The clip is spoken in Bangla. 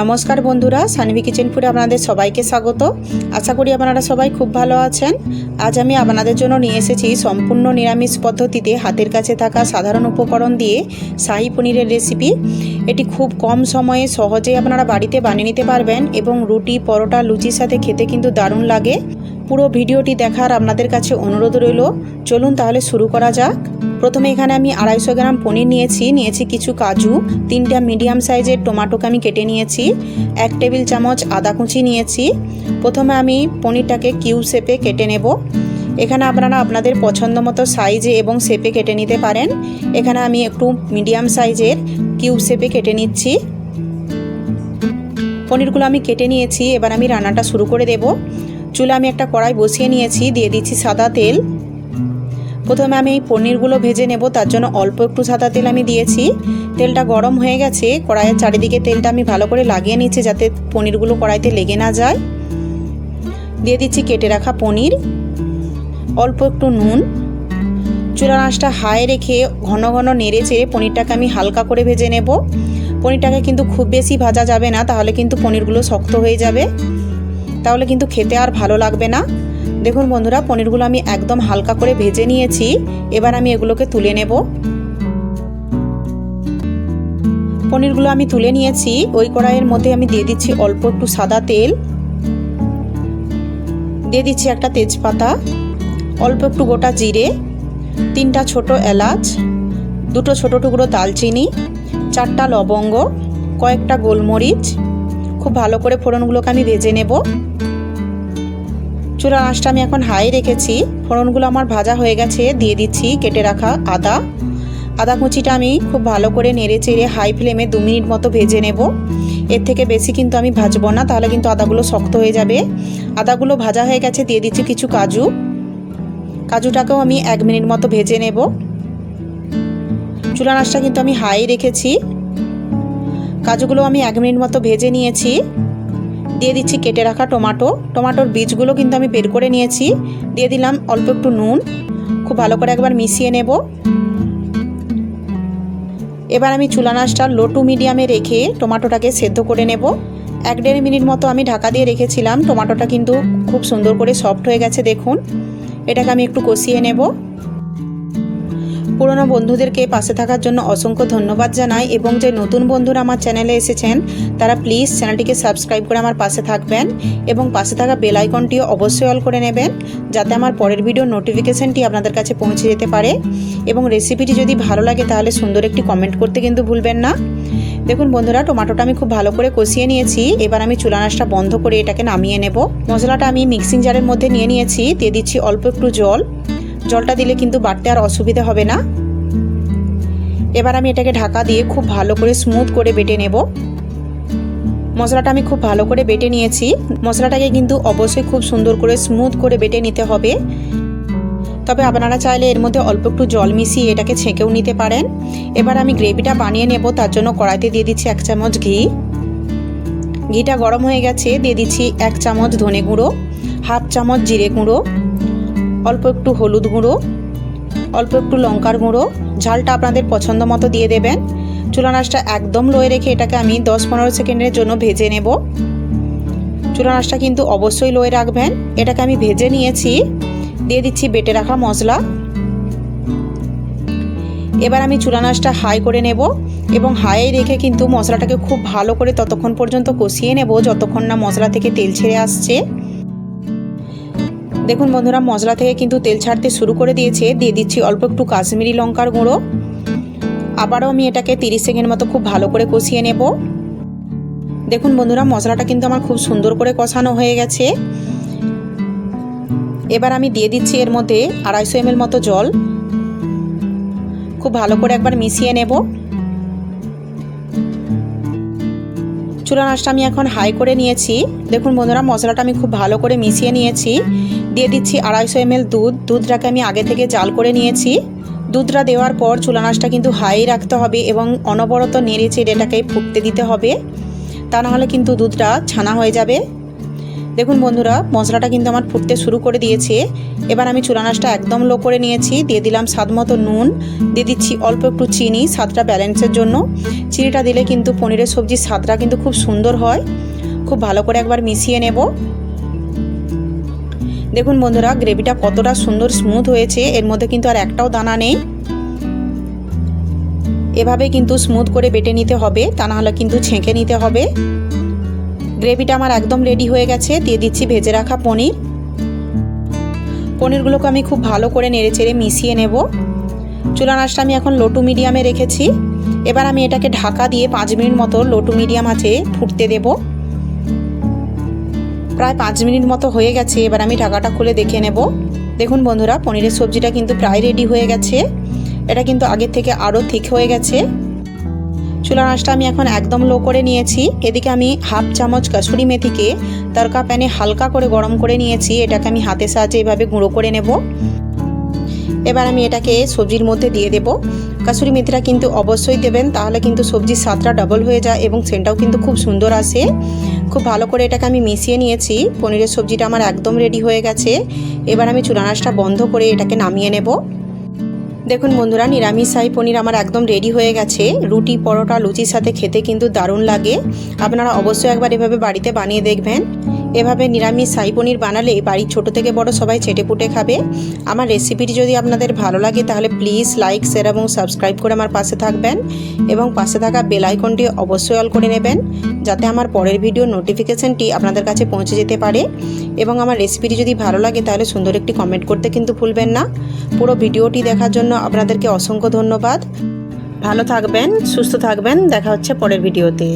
নমস্কার বন্ধুরা, সানভি কিচেন ফুডে আপনাদের সবাইকে স্বাগত। আশা করি আপনারা সবাই খুব ভালো আছেন। আজ আমি আপনাদের জন্য নিয়ে এসেছি সম্পূর্ণ নিরামিষ পদ্ধতিতে হাতের কাছে থাকা সাধারণ উপকরণ দিয়ে শাহি পনিরের রেসিপি এটি খুব কম সময়ে সহজেই আপনারা বাড়িতে বানিয়ে নিতে পারবেন এবং রুটি, পরোটা, লুচির সাথে খেতে কিন্তু দারুণ লাগে। পুরো ভিডিওটি দেখার আপনাদের কাছে অনুরোধ রইল। চলুন তাহলে শুরু করা যাক। প্রথমে এখানে আমি আড়াইশো গ্রাম পনির নিয়েছি নিয়েছি কিছু কাজু, তিনটা মিডিয়াম সাইজের টমেটোকে আমি কেটে নিয়েছি, এক টেবিল চামচ আদা কুচি নিয়েছি। প্রথমে আমি পনিরটাকে কিউ শেপে কেটে নেব। এখানে আপনারা আপনাদের পছন্দ মতো সাইজে এবং শেপে কেটে নিতে পারেন। এখানে আমি একটু মিডিয়াম সাইজের কিউব শেপে কেটে নিচ্ছি। পনিরগুলো আমি কেটে নিয়েছি, এবার আমি রান্নাটা শুরু করে দেব। চুলে আমি একটা কড়াই বসিয়ে নিয়েছি, দিয়ে দিচ্ছি সাদা তেল। প্রথমে আমি এই পনিরগুলো ভেজে নেব, তার জন্য অল্প একটু সাদা তেল আমি দিয়েছি। তেলটা গরম হয়ে গেছে, কড়াইয়ের চারিদিকে তেলটা আমি ভালো করে লাগিয়ে নিচ্ছি যাতে পনিরগুলো কড়াইতে লেগে না যায়। দিয়ে দিচ্ছি কেটে রাখা পনির, অল্প একটু নুন। চুলা আঁচটা হাই রেখে ঘন ঘন নেড়ে চেড়ে পনিরটাকে আমি হালকা করে ভেজে নেব। পনিরটাকে কিন্তু খুব বেশি ভাজা যাবে না, তাহলে কিন্তু পনিরগুলো শক্ত হয়ে যাবে। তাহলে কিন্তু খেতে আর ভালো লাগবে না। দেখুন বন্ধুরা, পনিরগুলো আমি একদম হালকা করে ভেজে নিয়েছি। এবার আমি এগুলোকে তুলে নেব। পনিরগুলো আমি তুলে নিয়েছি। ওই কড়াইয়ের মধ্যে আমি দিয়ে দিচ্ছি অল্প একটু সাদা তেল। দিয়ে দিচ্ছি একটা তেজপাতা, অল্প একটু গোটা জিরে, তিনটা ছোট এলাচ, দুটো ছোট টুকরো দালচিনি, চারটা লবঙ্গ, কয়েকটা গোলমরিচ। খুব ভালো করে ফোড়নগুলোকে আমি ভেজে নেব। চুলার আঁচটা আমি এখন হাই রেখেছি। ফোড়নগুলো আমার ভাজা হয়ে গেছে, দিয়ে দিচ্ছি কেটে রাখা আদা। আদা কুচিটা আমি খুব ভালো করে নেড়ে চেড়ে হাই ফ্লেমে দু মিনিট মতো ভেজে নেব। এর থেকে বেশি কিন্তু আমি ভাজবো না, তাহলে কিন্তু আদাগুলো শক্ত হয়ে যাবে। আদাগুলো ভাজা হয়ে গেছে, দিয়ে দিচ্ছি কিছু কাজু। কাজুটাকেও আমি এক মিনিট মতো ভেজে নেব। চুলা আঁচটা কিন্তু আমি হাই রেখেছি। কাজুগুলো আমি এক মিনিট মতো ভেজে নিয়েছি। দিয়ে দিচ্ছি কেটে রাখা টমাটো। টমাটোর বীজগুলো কিন্তু আমি বের করে নিয়েছি। দিয়ে দিলাম অল্প একটু নুন। খুব ভালো করে একবার মিশিয়ে নেব। এবার আমি চুলা নাচটা লো টু মিডিয়ামে রেখে টমাটোটাকে সেদ্ধ করে নেব। এক দেড় মিনিট মতো আমি ঢাকা দিয়ে রেখেছিলাম। টমাটোটা কিন্তু খুব সুন্দর করে সফট হয়ে গেছে, দেখুন। এটাকে আমি একটু কষিয়ে নেব। পুরনো বন্ধুদেরকে পাশে থাকার জন্য অসংখ্য ধন্যবাদ জানাই এবং যে নতুন বন্ধুরা আমার চ্যানেলে এসেছেন, তারা প্লিজ চ্যানেলটিকে সাবস্ক্রাইব করে আমার পাশে থাকবেন এবং পাশে থাকা বেল আইকনটিও অবশ্যই অল করে নেবেন যাতে আমার পরের ভিডিও নোটিফিকেশানটি আপনাদের কাছে পৌঁছে যেতে পারে এবং রেসিপিটি যদি ভালো লাগে তাহলে সুন্দর একটি কমেন্ট করতে কিন্তু ভুলবেন না। দেখুন বন্ধুরা টমাটোটা আমি খুব ভালো করে কষিয়ে নিয়েছি, এবার আমি চুলা নাচটা বন্ধ করে এটাকে নামিয়ে নেব। মশলাটা আমি মিক্সিং জারের মধ্যে নিয়ে নিয়েছি, দিয়ে দিচ্ছি অল্প একটু জল। জলটা দিলে কিন্তু বাটতে আর অসুবিধা হবে না। এবার আমি এটাকে ঢাকা দিয়ে খুব ভালো করে স্মুথ করে বেটে নেব। মশলাটা আমি খুব ভালো করে বেটে নিয়েছি। মশলাটাকে কিন্তু অবশ্যই খুব সুন্দর করে স্মুথ করে বেটে নিতে হবে। তবে আপনারা চাইলে এর মধ্যে অল্প একটু জল মিশিয়ে এটাকে ছেঁকেও নিতে পারেন। এবার আমি গ্রেভিটা বানিয়ে নেব, তার জন্য কড়াইতে দিয়ে দিচ্ছি এক চামচ ঘি। ঘিটা গরম হয়ে গেছে, দিয়ে দিচ্ছি এক চামচ ধনে গুঁড়ো, হাফ চামচ জিরে গুঁড়ো। অল্প একটু হলুদ গুঁড়ো, অল্প একটু লঙ্কার গুঁড়ো, ঝালটা আপনাদের পছন্দ মতো দিয়ে দেবেন। চুলা নাচটা একদম লোয়ে রেখে এটাকে আমি দশ পনেরো সেকেন্ডের জন্য ভেজে নেব। চুলা নাচটা কিন্তু অবশ্যই লোয়ে রাখবেন। এটাকে আমি ভেজে নিয়েছি। দিয়ে দিচ্ছি বেটে রাখা মশলা। এবার আমি চুলা নাচটা হাই করে নেব এবং হাই রেখে কিন্তু মশলাটাকে খুব ভালো করে ততক্ষণ পর্যন্ত কষিয়ে নেব, যতক্ষণ না মশলা থেকে তেল ছেড়ে আসছে। দেখুন বন্ধুরা, মশলা থেকে কিন্তু তেল ছাড়তে শুরু করে দিয়েছে। দিয়ে দিচ্ছি অল্প একটু কাশ্মীরি লঙ্কার গুঁড়ো। আবারও আমি এটাকে তিরিশ সেকেন্ড মতো খুব ভালো করে কষিয়ে নেব। দেখুন বন্ধুরা, মশলাটা কিন্তু আমার খুব সুন্দর করে কষানো হয়ে গেছে। এবার আমি দিয়ে দিচ্ছি এর মধ্যে আড়াইশো এমএল মতো জল। খুব ভালো করে একবার মিশিয়ে নেব। চুলা নাচটা আমি এখন হাই করে নিয়েছি। দেখুন বন্ধুরা, মশলাটা আমি খুব ভালো করে মিশিয়ে নিয়েছি। দিয়ে দিচ্ছি আড়াইশো এমএল দুধ। দুধটাকে আমি আগে থেকে জাল করে নিয়েছি। দুধটা দেওয়ার পর চুলা নাচটা কিন্তু হাই রাখতে হবে এবং অনবরত নেড়ে চেড়ে এটাকে ফুটতে দিতে হবে। তা নাহলে কিন্তু দুধটা ছানা হয়ে যাবে। দেখুন বন্ধুরা, মশলাটা কিন্তু আমার ফুটতে শুরু করে দিয়েছে। এবার আমি চুলানাসটা একদম লো করে নিয়েছি। দিয়ে দিলাম স্বাদ মতো নুন। দিয়ে দিচ্ছি অল্প একটু চিনি, স্বাদটা ব্যালেন্সের জন্য। চিনিটা দিলে কিন্তু পনিরের সবজির স্বাদটা কিন্তু খুব সুন্দর হয়। খুব ভালো করে একবার মিশিয়ে নেব। দেখুন বন্ধুরা, গ্রেভিটা কতটা সুন্দর স্মুথ হয়েছে। এর মধ্যে কিন্তু আর একটাও দানা নেই। এভাবে কিন্তু স্মুথ করে বেটে নিতে হবে। তা নাহলে কিন্তু ছেঁকে নিতে হবে। গ্রেভিটা আমার একদম রেডি হয়ে গেছে। দিয়ে দিচ্ছি ভেজে রাখা পনির। পনিরগুলোকে আমি খুব ভালো করে নেড়ে চেড়ে মিশিয়ে নেব। চুলা নাচটা আমি এখন লোটু মিডিয়ামে রেখেছি। এবার আমি এটাকে ঢাকা দিয়ে পাঁচ মিনিট মতো লোটু মিডিয়াম আছে ফুটতে দেব। প্রায় পাঁচ মিনিট মতো হয়ে গেছে, এবার আমি ঢাকাটা খুলে দেখে নেব। দেখুন বন্ধুরা, পনিরের সবজিটা কিন্তু প্রায় রেডি হয়ে গেছে। এটা কিন্তু আগের থেকে আরও ঠিক হয়ে গেছে। চুলা আঁচটা আমি এখন একদম লো করে নিয়েছি। এদিকে আমি হাফ চামচ কাসুরি মেথিকে তরকা প্যানে হালকা করে গরম করে নিয়েছি। এটাকে আমি হাতের সাহায্যে এভাবে গুঁড়ো করে নেব। এবার আমি এটাকে সবজির মধ্যে দিয়ে দেব। কাসুরি মেথিটা কিন্তু অবশ্যই দেবেন, তাহলে কিন্তু সবজির স্বাদটা ডবল হয়ে যায় এবং সেন্টটাও কিন্তু খুব সুন্দর আসে। খুব ভালো করে এটাকে আমি মিশিয়ে নিয়েছি। পনিরের সবজিটা আমার একদম রেডি হয়ে গেছে। এবার আমি চুলা চুলানাশটা বন্ধ করে এটাকে নামিয়ে নেব। দেখুন বন্ধুরা, নিরামিষ শাহী পনির আমার একদম রেডি হয়ে গেছে। রুটি, পরোটা, লুচির সাথে খেতে কিন্তু দারুণ লাগে। আপনারা অবশ্যই একবার এভাবে বাড়িতে বানিয়ে দেখবেন। এভাবে নিরামিষ শাহী পনির বানালে বাড়ির ছোট থেকে বড় সবাই চেটে পুটে খাবে। আমার রেসিপিটি যদি আপনাদের ভালো লাগে, তাহলে প্লিজ লাইক শেয়ার এবং সাবস্ক্রাইব করে আমার পাশে থাকবেন এবং পাশে থাকা বেল আইকনটি অবশ্যই অল করে নেবেন। যাতে আমার পরের ভিডিও নোটিফিকেশানটি আপনাদের কাছে পৌঁছে যেতে পারে। এবং আমার রেসিপিটি যদি ভালো লাগে, তাহলে সুন্দর একটি কমেন্ট করতে কিন্তু ভুলবেন না। পুরো ভিডিওটি দেখার জন্য আপনাদেরকে অসংখ্য ধন্যবাদ। ভালো থাকবেন, সুস্থ থাকবেন। দেখা হচ্ছে পরের ভিডিওতে